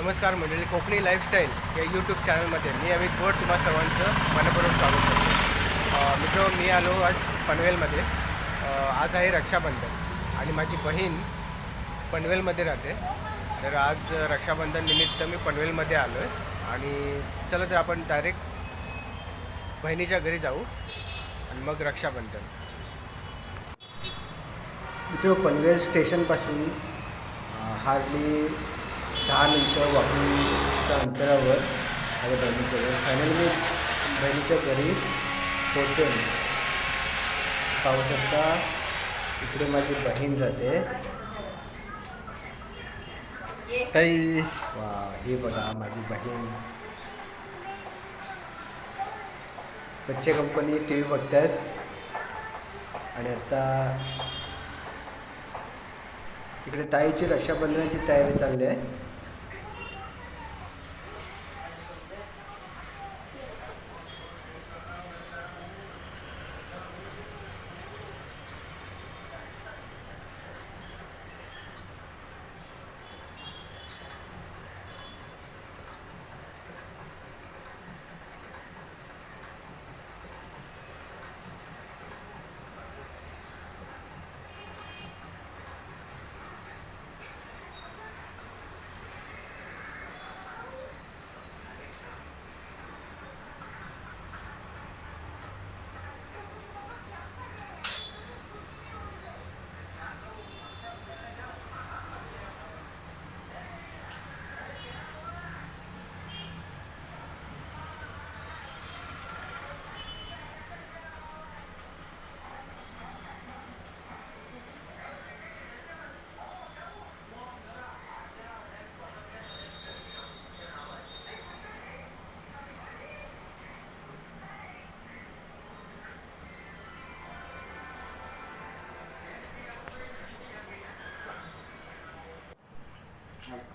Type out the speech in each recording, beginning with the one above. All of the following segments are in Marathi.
नमस्कार मंडळी कोकणी लाईफस्टाईल या यूट्यूब चॅनलमध्ये मी अमित गोड तुम्हा सर्वांचं मनपूर्वक स्वागत करतो. मित्र मी आलो आज पनवेलमध्ये. आज आहे रक्षाबंधन आणि माझी बहीण पनवेलमध्ये राहते. तर आज रक्षाबंधन निमित्त मी पनवेलमध्ये आलो आहे आणि चला तर आपण डायरेक्ट बहिणीच्या घरी जाऊ आणि मग रक्षाबंधन. मित्र पनवेल स्टेशनपासून हार्डली दहा मिनटं वॉकिंगच्या अंतरावर माझ्या घरी फायनली मी बहिणीच्या घरी पोचेन पाहू शकता इकडे माझी बहीण जाते. ताई. वा ही बघा माझी बहीण. बच्चे कंपनी टी व्ही बघतायत. आणि आता इकडे ताईची रक्षाबंधनाची तयारी चालली आहे.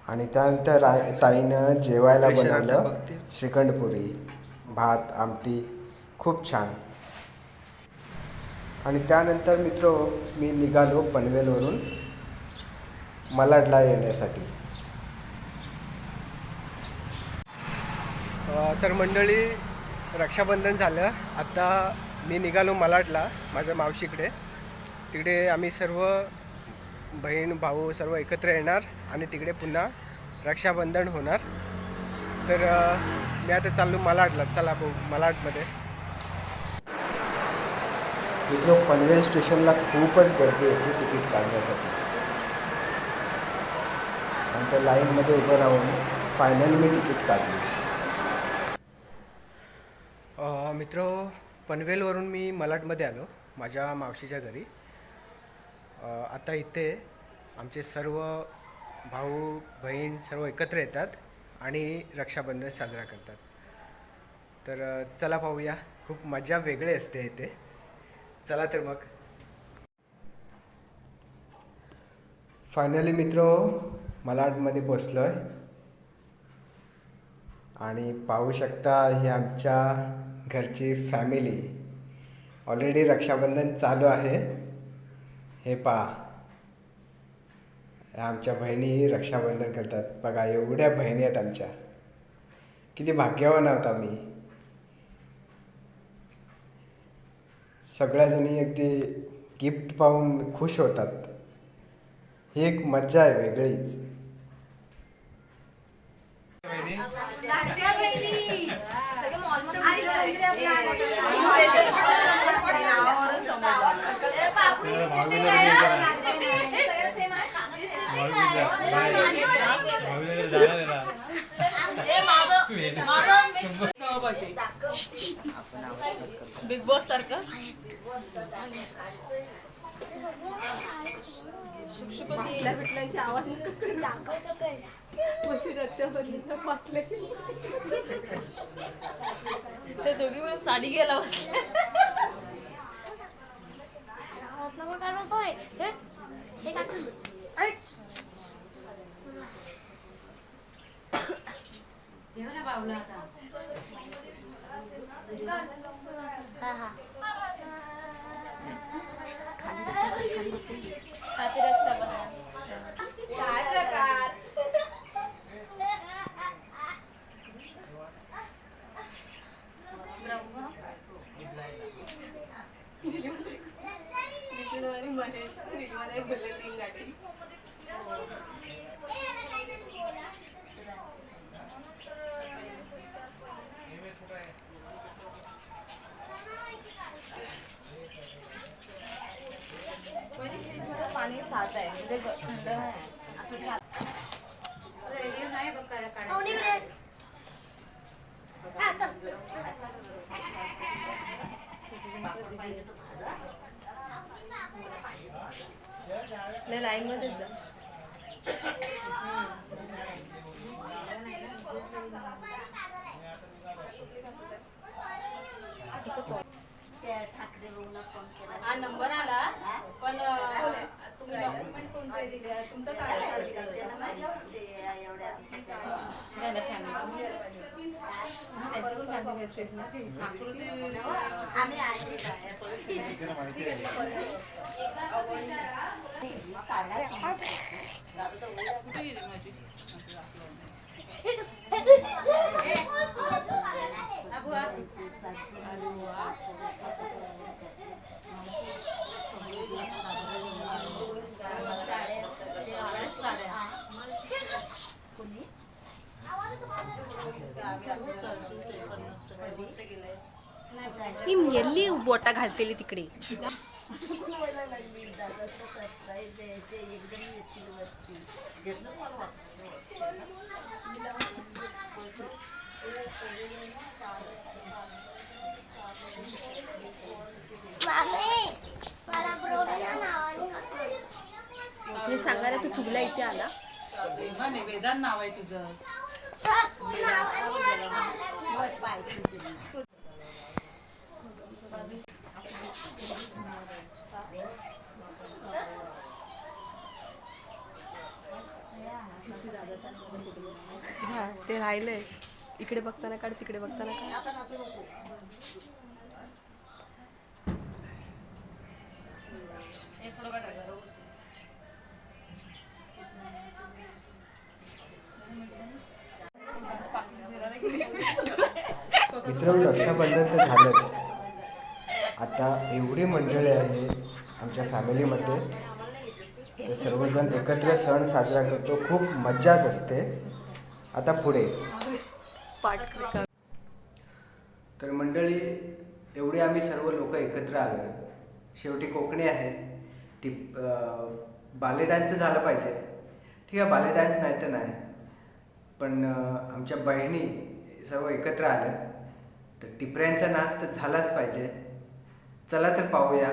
आणि त्यानंतर ताईनं जेवायला बनवलं. श्रीखंडपुरी भात आमटी खूप छान. आणि त्यानंतर मित्र मी निघालो पनवेलवरून मलाडला येण्यासाठी. तर मंडळी रक्षाबंधन झालं. आता मी निघालो मलाडला माझ्या मावशीकडे. तिकडे आम्ही सर्व बहीण भाऊ सर्व एकत्र येणार आणि तिकडे पुन्हा रक्षाबंधन होणार. तर मी आता चाललो मलाडला. चला भाऊ मलाडमध्ये. मित्र पनवेल स्टेशनला खूपच गर्दी होती तिकीट काढण्यासाठी. आणि त्या लाईनमध्ये उभं राहून फायनल मी तिकीट काढली. मित्र पनवेलवरून मी मलाडमध्ये आलो माझ्या मावशीच्या घरी. आता इथे आमचे सर्व भाऊ बहीण सर्व एकत्र येतात आणि रक्षाबंधन साजरा करतात. तर चला पाहूया. खूप मजा वेगळी असते इथे. चला तर मग. फायनली मित्र मलाडमध्ये पोचलो आहे आणि पाहू शकता ही आमच्या घरची फॅमिली ऑलरेडी रक्षाबंधन चालू आहे. हे पहा. आमच्या बहिणी रक्षाबंधन करतात. बघा एवढ्या बहिणी आहेत आमच्या. किती भाग्यवान आहोत आम्ही. सगळ्याजणी अगदी गिफ्ट पाहून खुश होतात. ही एक मज्जा आहे वेगळीच. बिग बॉस सारखं? भेटला भेटल्याचे आवाज. ते दोघी पण साडी घ्यायला 가면서 해. 응? 내가 그. 아이. 내가 봐 올라가자. 우리가 하하. Happy Rakshabandhan. Rakshabandhan. Bravo. प्रकार नाही तीन गाठी पाणी साच आहे म्हणजे थंड नाही असं रेडिओ नाही लाईन मध्येच जा. हा नंबर आला पण तुम्ही डॉक्युमेंट कोणते दिले? तुमचाच आधार कार्ड दिला. नाही ना, family. त्यांची मी मेली बोटा घालतेली तिकडे. मी सांगायला तू चुकला इथे आला. नाही वेदांत नाव आहे तुझं. हा ते राहिलंय. इकडे बघताना काढ तिकडे बघताना काढ. मित्र रक्षाबंधन तर झालंच. आता एवढी मंडळी आहे आमच्या फॅमिलीमध्ये तर सर्वजण एकत्र सण साजरा करतो. खूप मज्जाच असते. आता पुढे. तर मंडळी एवढे आम्ही सर्व लोक एकत्र आलो. शेवटी कोकणी आहे. ती बाले डान्स तर झाला पाहिजे. ठीक आहे बाले डान्स नाही तर नाही. पण आमच्या बहिणी सर्व एकत्र आल्या. तर टिपऱ्यांचा नाच तर झालाच पाहिजे. चला तर पाहूया.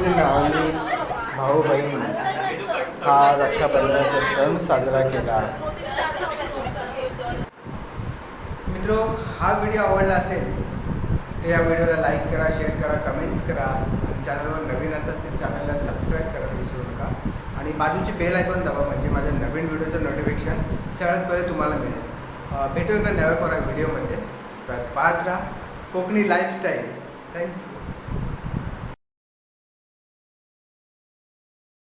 अशा पद्धतीनं भाऊ बहीण हा रक्षाबंधनाचा सण साजरा केला. मित्र हा व्हिडिओ आवडला असेल तर या व्हिडिओला लाईक करा शेअर करा कमेंट्स करा आणि चॅनलवर नवीन असेल तर चॅनलला सबस्क्राईब करायला विसरू नका. आणि बाजूची बेल ऐकून दाबा म्हणजे माझ्या नवीन व्हिडिओचं नोटिफिकेशन सगळ्यात पहिले तुम्हाला मिळेल. भेटू एका नव्या कोणा व्हिडिओमध्ये. तर पाहत राहा कोकणी लाईफस्टाईल थँक्यू